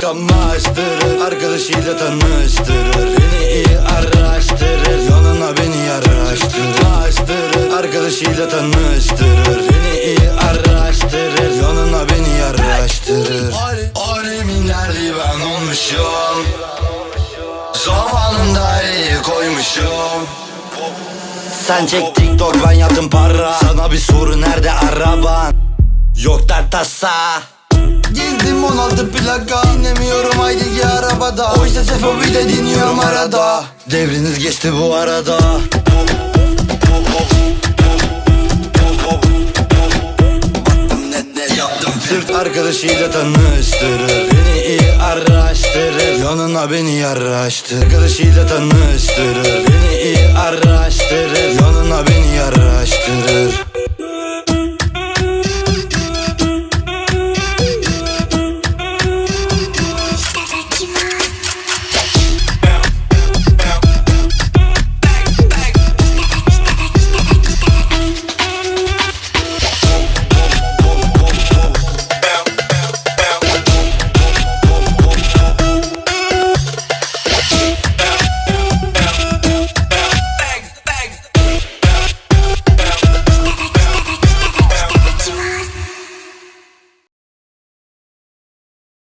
Kamaştırır Arkadaşıyla tanıştırır. Beni iyi araştırır Yanına beni yaraştırır. Taştırır Arkadaşıyla tanıştırır. Beni iyi araştırır Yanına beni yaraştırır. Alemin derdi ben olmuşum. Zamanında iyi koymuşum. Sen çek TikTok ben yaptım para Sana bir soru nerede araban? Yok dert tasa Gezdim 16 plaka. Dinlemiyorum Haydi arabada. Oysa Sefobi de dinliyorum arada. Devriniz geçti bu arada. Sırf arkadaşıyla tanıştırır Beni iyi araştırır. Yanına beni yaraştır Arkadaşıyla tanıştırır Beni iyi